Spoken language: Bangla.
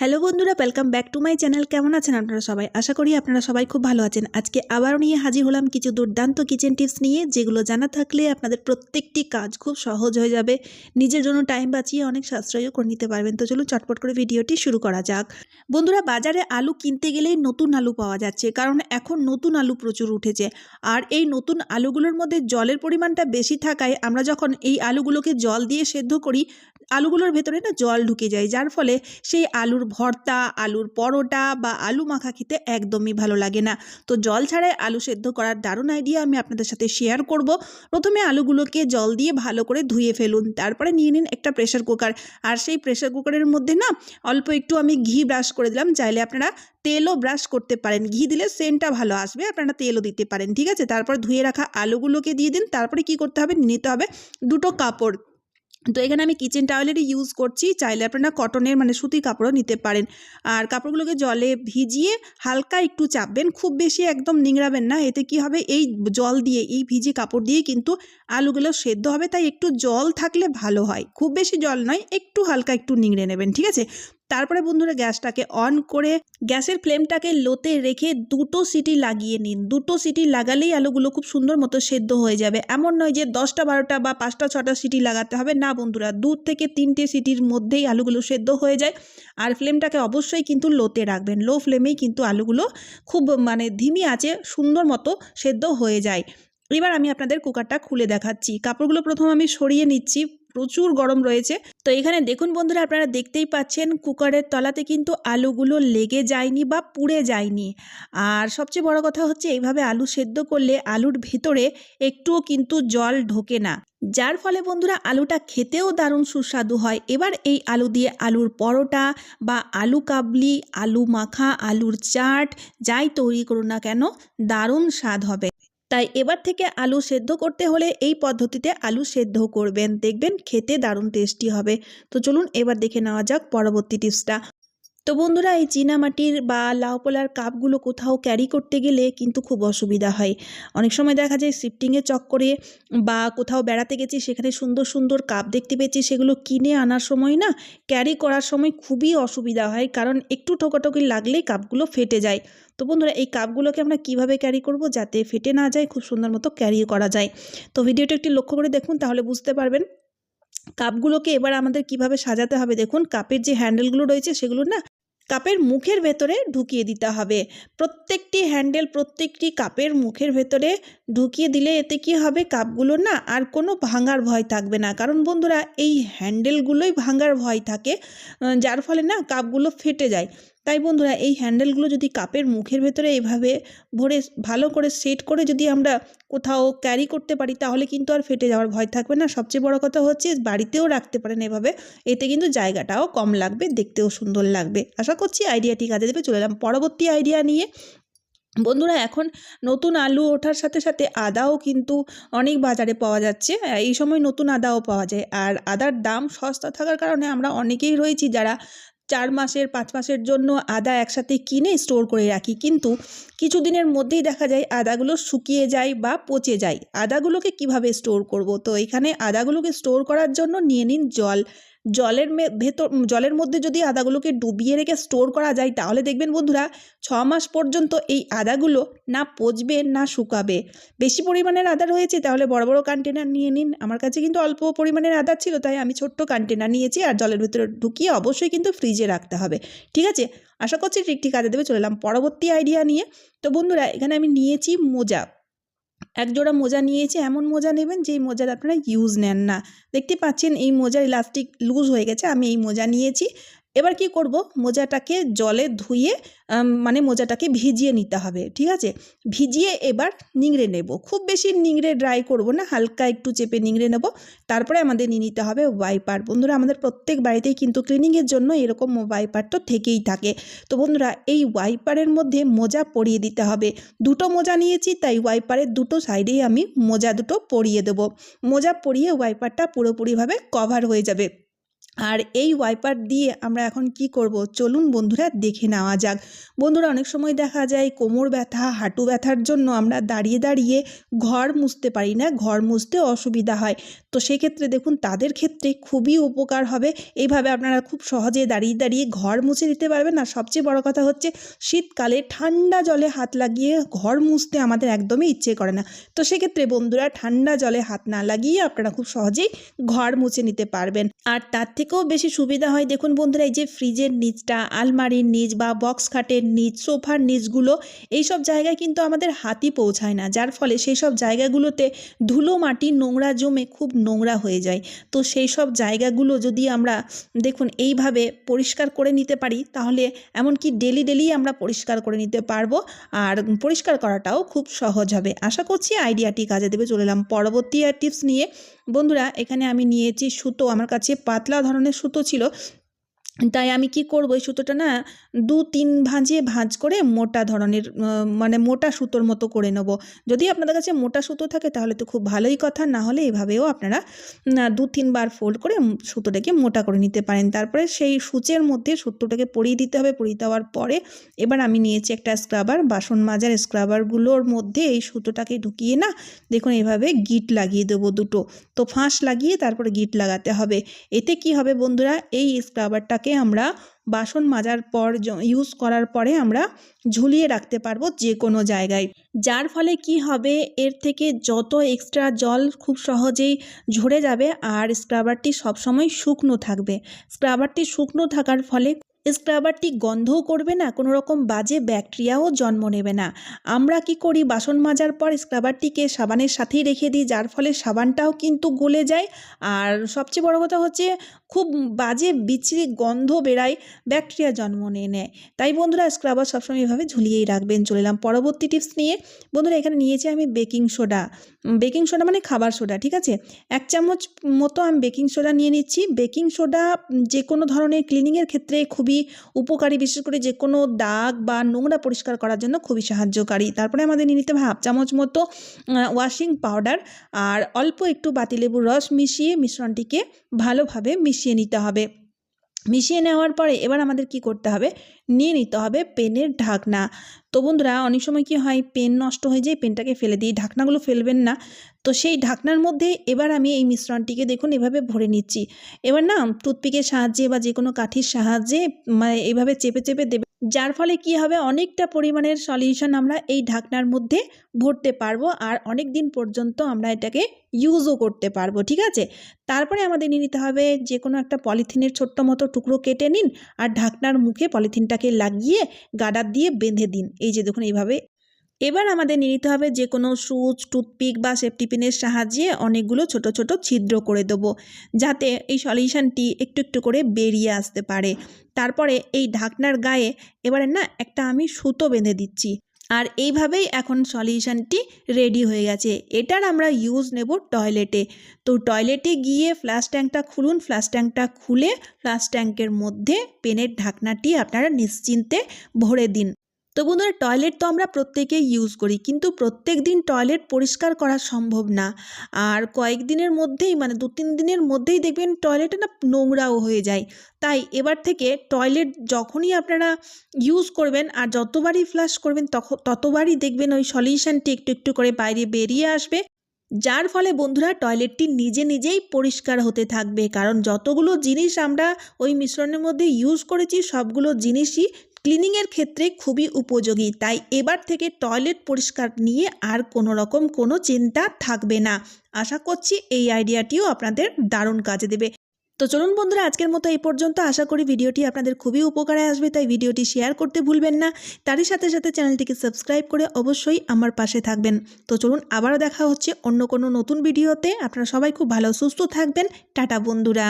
হ্যালো বন্ধুরা welcome back to my channel কেমন আছেন আপনারা সবাই? আশা করি আপনারা সবাই খুব ভালো আছেন। আজকে আবারও নিয়ে হাজির হলাম কিছু দুর্দান্ত কিচেন টিপস নিয়ে, যেগুলো জানা থাকলে আপনাদের প্রত্যেকটি কাজ খুব সহজ হয়ে যাবে। নিজের জন্য টাইম বাঁচিয়ে অনেক সাশ্রয়ও করে নিতে পারবেন। তো চলুন চটপট করে ভিডিওটি শুরু করা যাক। বন্ধুরা, বাজারে আলু কিনতে গেলেই নতুন আলু পাওয়া যাচ্ছে, কারণ এখন নতুন আলু প্রচুর উঠেছে। আর এই নতুন আলুগুলোর মধ্যে জলের পরিমাণটা বেশি থাকায় আমরা যখন এই আলুগুলোকে জল দিয়ে সেদ্ধ করি আলুগুলোর ভেতরে না জল ঢুকে যায়, যার ফলে সেই আলুর ভর্তা, আলুর পরোটা বা আলু মাখা খেতে একদমই ভালো লাগে না। তো জল ছাড়াই আলু সেদ্ধ করার দারুণ আইডিয়া আমি আপনাদের সাথে শেয়ার করব। প্রথমে আলুগুলোকে জল দিয়ে ভালো করে ধুয়ে ফেলুন, তারপরে নিয়ে নিন একটা প্রেশার কুকার আর সেই প্রেশার কুকারের মধ্যে না অল্প একটু আমি ঘি ব্রাশ করে দিলাম, চাইলে আপনারা তেলও ব্রাশ করতে পারেন। ঘি দিলে সেন্টটা ভালো আসবে, আপনারা তেলও দিতে পারেন, ঠিক আছে? তারপর ধুয়ে রাখা আলুগুলোকে দিয়ে দিন, তারপরে কি করতে হবে? নিতে হবে দুটো কাপড়। তো এখানে আমি কিচেন টাওয়েলেরই ইউজ করছি, চাইলে আপনারা কটনের মানে সুতির কাপড়ও নিতে পারেন। আর কাপড়গুলোকে জলে ভিজিয়ে হালকা একটু চাপবেন, খুব বেশি একদম নিংড়াবেন না, এতে কি হবে? এই জল দিয়ে, এই ভিজে কাপড় দিয়ে কিন্তু আলুগুলো সেদ্ধ হবে, তাই একটু জল থাকলে ভালো হয়। খুব বেশি জল নয়, একটু হালকা একটু নিংড়ে নেবেন, ঠিক আছে? তারপরে বন্ধুরা গ্যাসটাকে অন করে গ্যাসের ফ্লেমটাকে লোতে রেখে দুটো সিটি লাগিয়ে নিন। দুটো সিটি লাগালেই আলুগুলো খুব সুন্দর মতো সেদ্ধ হয়ে যাবে। এমন নয় যে দশটা, বারোটা বা পাঁচটা, ছটা সিটি লাগাতে হবে। না বন্ধুরা, দু থেকে তিনটে সিটির মধ্যেই আলুগুলো সেদ্ধ হয়ে যায়। আর ফ্লেমটাকে অবশ্যই কিন্তু লোতে রাখবেন। লো ফ্লেমেই কিন্তু আলুগুলো খুব মানে ধিমি আছে, সুন্দর মতো সেদ্ধ হয়ে যায়। এবার আমি আপনাদের কুকারটা খুলে দেখাচ্ছি। কাপড়গুলো প্রথম আমি সরিয়ে নিচ্ছি। প্রচুর গরম রয়েছে। তো এখানে দেখুন বন্ধুরা, আপনারা দেখতেই পাচ্ছেন কুকারের তলাতে কিন্তু আলুগুলো লেগে যায়নি বা পুড়ে যায়নি। আর সবচেয়ে বড় কথা হচ্ছে, এইভাবে আলু সেদ্ধ করলে আলুর ভেতরে একটুও কিন্তু জল ঢোকে না। যার ফলে বন্ধুরা, আলুটা খেতেও দারুণ সুস্বাদু হয়। এবার এই আলু দিয়ে আলুর পরোটা বা আলু কাবলি, আলু মাখা, আলুর চাট, যাই তৈরি করুন না কেন, দারুণ স্বাদ হবে। তাই এবার থেকে আলু সেদ্ধ করতে হলে এই পদ্ধতিতে আলু সেদ্ধ করবেন। দেখবেন খেতে দারুণ টেস্টি হবে। তো চলুন এবার দেখে নেওয়া যাক পরবর্তী টিপসটা তো বন্ধুরা, এই চীনামাটির বা লাউপোলার কাপগুলো কোথাও ক্যারি করতে গেলে কিন্তু খুব অসুবিধা হয়। অনেক সময় দেখা যায় শিফটিংয়ের চক্করে বা কোথাও বেড়াতে গেছি, সেখানে সুন্দর সুন্দর কাপ দেখতে পেয়েছি, সেগুলো কিনে আনার সময় না ক্যারি করার সময় খুবই অসুবিধা হয়, কারণ একটু ঠোকাঠকি লাগলেই কাপগুলো ফেটে যায়। তো বন্ধুরা, এই কাপগুলোকে আমরা কীভাবে ক্যারি করব যাতে ফেটে না যায়, খুব সুন্দর মতো ক্যারি করা যায়। তো ভিডিওটা একটু লক্ষ্য করে দেখুন, তাহলে বুঝতে পারবেন। কাপগুলোকে এবার আমাদের কীভাবে সাজাতে হবে, দেখুন, কাপের যে হ্যান্ডেলগুলো রয়েছে, সেগুলো না কাপের মুখের ভেতরে ঢুকিয়ে দিতে হবে। প্রত্যেকটি হ্যান্ডেল প্রত্যেকটি কাপের মুখের ভেতরে ঢুকিয়ে দিলে এতে কি হবে? কাপগুলো না আর কোনো ভাঙার ভয় থাকবে না। কারণ বন্ধুরা, এই হ্যান্ডেলগুলোই ভাঙার ভয় থাকে যার ফলে না কাপগুলো ফেটে যায়। তাই বন্ধুরা এই হ্যান্ডেলগুলো যদি কাপের মুখের ভেতরে এইভাবে ভরে ভালো করে সেট করে যদি আমরা কোথাও ক্যারি করতে পারি, তাহলে কিন্তু আর ফেটে যাওয়ার ভয় থাকবে না। সবচেয়ে বড় কথা হচ্ছে বাড়িতেও রাখতে পারেন এভাবে, এতে কিন্তু জায়গাটাও কম লাগবে, দেখতেও সুন্দর লাগবে। আশা করছি আইডিয়াটি কাজে দেবে, চলে এলাম পরবর্তী আইডিয়া নিয়ে। বন্ধুরা এখন নতুন আলু ওঠার সাথে সাথে আদাও কিন্তু অনেক বাজারে পাওয়া যাচ্ছে এই সময় নতুন আদাও পাওয়া যায়। আর আদার দাম সস্তা থাকার কারণে আমরা অনেকেই রয়েছি যারা চার মাসের, পাঁচ মাসের জন্য আদা একসাথে কিনে স্টোর করে রাখি। কিন্তু কিছু দিনের মধ্যেই দেখা যায় আদাগুলো শুকিয়ে যায় বা পচে যায়। আদাগুলোকে কীভাবে স্টোর করব? তো এখানে আদাগুলোকে স্টোর করার জন্য নিয়ে নিন জল। জলের ভেতর জলের মধ্যে যদি আদাগুলোকে ডুবিয়ে রেখে স্টোর করা যায়, তাহলে দেখবেন বন্ধুরা, ছ মাস পর্যন্ত এই আদাগুলো না পচবে, না শুকাবে। বেশি পরিমাণের আদা রয়েছে, তাহলে বড় বড় কন্টেনার নিয়ে নিন। আমার কাছে কিন্তু অল্প পরিমাণের আদা ছিল, তাই আমি ছোট্ট কন্টেনার নিয়েছি আর জলের ভেতরে ঢুকিয়ে অবশ্যই কিন্তু ফ্রিজে রাখতে হবে। ঠিক আছে? আশা করছি ঠিক ঠিক আদা দেবে, চলে এলাম পরবর্তী আইডিয়া নিয়ে। তো বন্ধুরা, এখানে আমি নিয়েছি মোজা। এক জোড়া মোজা নিয়েছি, এমন মোজা নেবেন যেই মোজার আপনারা ইউজ নেন না। দেখতে পাচ্ছেন এই মোজার ইলাস্টিক লুজ হয়ে গেছে, আমি এই মোজা নিয়েছি। এবার কি করব? মোজাটাকে জলে ধুয়ে মানে মোজাটাকে ভিজিয়ে নিতে হবে, ঠিক আছে? ভিজিয়ে এবার নিংড়ে নেব। খুব বেশি নিংড়ে ড্রাই করব না, হালকা একটু চেপে নিংড়ে নেব। তারপরে আমাদের নিয়ে নিতে হবে ওয়াইপার বন্ধুরা, আমাদের প্রত্যেক বাড়িতেই কিন্তু ক্লিনিংয়ের জন্য এরকম ওয়াইপার তো থেকেই থাকে। তো বন্ধুরা, এই ওয়াইপারের মধ্যে মোজা পরিয়ে দিতে হবে। দুটো মোজা নিয়েছি, তাই ওয়াইপারের দুটো সাইডেই আমি মোজা দুটো পরিয়ে দেবো। মোজা পরিয়ে ওয়াইপারটা পুরোপুরিভাবে কভার হয়ে যাবে। আর এই ওয়াইপার দিয়ে আমরা এখন কি করব? চলুন বন্ধুরা দেখে নেওয়া যাক। বন্ধুরা, অনেক সময় দেখা যায় কোমর ব্যথা, হাঁটু ব্যথার জন্য আমরা দাঁড়িয়ে দাঁড়িয়ে ঘর মুছতে পারি না, ঘর মুছতে অসুবিধা হয়। তো সেক্ষেত্রে দেখুন, তাদের ক্ষেত্রে খুবই উপকার হবে। এইভাবে আপনারা খুব সহজে দাঁড়িয়ে দাঁড়িয়ে ঘর মুছে দিতে পারবেন। আর সবচেয়ে বড় কথা হচ্ছে, শীতকালে ঠান্ডা জলে হাত লাগিয়ে ঘর মুছতে আমাদের একদমই ইচ্ছে করে না। তো সেক্ষেত্রে বন্ধুরা, ঠান্ডা জলে হাত না লাগিয়ে আপনারা খুব সহজেই ঘর মুছে নিতে পারবেন। আর তার থেকেও বেশি সুবিধা হয়। দেখুন বন্ধুরা, এই যে ফ্রিজের নিচটা, আলমারির নিচ বা বক্স খাটের নিচ, সোফার নিচগুলো, এইসব জায়গায় কিন্তু আমাদের হাতই পৌঁছায় না। যার ফলে সেই সব জায়গাগুলোতে ধুলো মাটি, নোংরা জমে খুব নোংরা হয়ে যায়। তো সেই সব জায়গাগুলো যদি আমরা, দেখুন, এইভাবে পরিষ্কার করে নিতে পারি, তাহলে এমনকি ডেলি ডেলি আমরা পরিষ্কার করে নিতে পারব আর পরিষ্কার করাটাও খুব সহজ হবে। আশা করছি আইডিয়াটি কাজে দেবে। চলে এলাম পরবর্তী টিপস নিয়ে। বন্ধুরা এখানে আমি নিয়েছি সুতো। আমার কাছে পাতলা ধরনের সুতো ছিল তাই আমি কি করব? এই সুতোটা না দু তিন ভাঁজে ভাঁজ করে মোটা ধরনের মানে মোটা সুতোর মতো করে নেব। যদি আপনাদের কাছে মোটা সুতো থাকে তাহলে তো খুব ভালোই কথা, না হলে এভাবেও আপনারা দু তিনবার ফোল্ড করে সুতোটাকে মোটা করে নিতে পারেন। তারপরে সেই সূচের মধ্যে সুতোটাকে পরিয়ে দিতে হবে। পরিয়ে দেওয়ার পরে এবার আমি নিয়েছি একটা স্ক্রাবার বাসন মাজার স্ক্রাবারগুলোর মধ্যে এই সুতোটাকে ঢুকিয়ে না দেখুন এভাবে গিট লাগিয়ে দেবো দুটো। তো ফাঁস লাগিয়ে তারপরে গিট লাগাতে হবে। এতে কি হবে বন্ধুরা? এই স্ক্রাবারটাকে আমরা বাসন মাজার পর ইউজ করার পরে আমরা ঝুলিয়ে রাখতে পারব যে কোনো জায়গায়। যার ফলে কি হবে? এর থেকে যত এক্সট্রা জল খুব সহজেই ঝরে যাবে আর স্ক্রাবারটি সবসময় শুকনো থাকবে। স্ক্রাবারটি শুকনো থাকার ফলে স্ক্রাবারটি গন্ধও করবে না কোনো রকম বাজে ব্যাকটেরিয়াও জন্ম নেবে না। আমরা কি করি? বাসন মাজার পর স্ক্রাবারটিকে সাবানের সাথেই রেখে দিই, যার ফলে সাবানটাও কিন্তু গলে যায়। আর সবচেয়ে বড় কথা হচ্ছে খুব বাজে, বিচ্ছিরি গন্ধ বেড়ায় ব্যাকটেরিয়া জন্ম নিয়ে নেয়। তাই বন্ধুরা স্ক্রাবার সবসময় এভাবে ঝুলিয়েই রাখবেন, চলে এলাম পরবর্তী টিপস নিয়ে। বন্ধুরা, এখানে নিয়েছি আমি বেকিং সোডা। বেকিং সোডা মানে খাবার সোডা, ঠিক আছে? এক চামচ মতো আমি বেকিং সোডা নিয়ে নিচ্ছি। বেকিং সোডা যে কোনো ধরনের ক্লিনিংয়ের ক্ষেত্রে খুবই উপকারী, বিশেষ করে যে কোনো দাগ বা নোংরা পরিষ্কার করার জন্য খুবই সাহায্যকারী। তারপরে আমাদের নিয়ে নিতে হবে হাফ চামচ মতো ওয়াশিং পাউডার আর অল্প একটু বাতিলেবুর রস মিশিয়ে মিশ্রণটিকে ভালোভাবে মিশিয়ে নিতে হবে। মিশিয়ে নেওয়ার পরে এবার আমাদের কি করতে হবে? নিয়ে নিতে হবে পেনের ঢাকনা। তো বন্ধুরা, অনেক সময় কি হয়, পেন নষ্ট হয়ে যায়, পেনটাকে ফেলে দিই। ঢাকনাগুলো ফেলবেন না। তো সেই ঢাকনার মধ্যে এবার আমি এই মিশ্রণটিকে দেখুন, এভাবে ভরে নিচ্ছি। এবার না, টুথপিকের সাহায্যে বা যে কোনো কাঠির সাহায্যে মানে এভাবে চেপে চেপে দেবে। যার ফলে কি হবে? অনেকটা পরিমাণের সলিউশন আমরা এই ঢাকনার মধ্যে ভরতে পারব আর অনেক দিন পর্যন্ত আমরা এটাকে ইউজও করতে পারব, ঠিক আছে? তারপরে আমাদের নিয়ে নিতে হবে যে কোনো একটা পলিথিনের ছোট্ট মতো টুকরো কেটে নিন আর ঢাকনার মুখে পলিথিনটাকে লাগিয়ে গাডার দিয়ে বেঁধে দিন। এই যে দেখুন, এইভাবে এবার আমাদের নিতে হবে যে কোনো সুচ, টুথপিক বা সেফটি পিনের সাহায্যে অনেকগুলো ছোট ছোট ছিদ্র করে দেবো, যাতে এই সলিউশনটি একটু একটু করে বেরিয়ে আসতে পারে। তারপরে এই ঢাকনার গায়ে এবারে না একটা আমি সুতো বেঁধে দিচ্ছি। আর এইভাবেই এখন সলিউশনটি রেডি হয়ে গেছে। এটার আমরা ইউজ নেব টয়লেটে তো টয়লেটে গিয়ে ফ্লাশ ট্যাঙ্কটা খুলুন। ফ্লাশ ট্যাঙ্কটা খুলে ফ্লাশ ট্যাঙ্কের মধ্যে পেনের ঢাকনাটি আপনারা নিশ্চিন্তে ভরে দিন। তো বন্ধুরা টয়লেট তো আমরা প্রত্যেকেই ইউজ করি, কিন্তু প্রত্যেক দিন টয়লেট পরিষ্কার করা সম্ভব না। আর কয়েকদিনের মধ্যেই মানে দু তিন দিনের মধ্যেই দেখবেন টয়লেটে না নোংরাও হয়ে যায়। তাই এবার থেকে টয়লেট যখনই আপনারা ইউজ করবেন আর যতবারই ফ্লাশ করবেন তখন ততবারই দেখবেন ওই সলিউশনটি একটু একটু করে বাইরে বেরিয়ে আসবে। যার ফলে বন্ধুরা টয়লেটটি নিজে নিজেই পরিষ্কার হতে থাকবে। কারণ যতগুলো জিনিস আমরা ওই মিশ্রণের মধ্যে ইউজ করেছি, সবগুলো জিনিসই ক্লিনিংয়ের ক্ষেত্রে খুবই উপযোগী। তাই এবার থেকে টয়লেট পরিষ্কার নিয়ে আর কোনো রকম কোনো চিন্তা থাকবে না। আশা করছি এই আইডিয়াটিও আপনাদের দারুণ কাজে দেবে। তো চলুন বন্ধুরা, আজকের মতো এই পর্যন্ত। আশা করি ভিডিওটি আপনাদের খুবই উপকারে আসবে, তাই ভিডিওটি শেয়ার করতে ভুলবেন না। তারই সাথে সাথে চ্যানেলটিকে সাবস্ক্রাইব করে অবশ্যই আমার পাশে থাকবেন। তো চলুন, আবারও দেখা হচ্ছে অন্য কোনো নতুন ভিডিওতে। আপনারা সবাই খুব ভালো, সুস্থ থাকবেন। টাটা বন্ধুরা।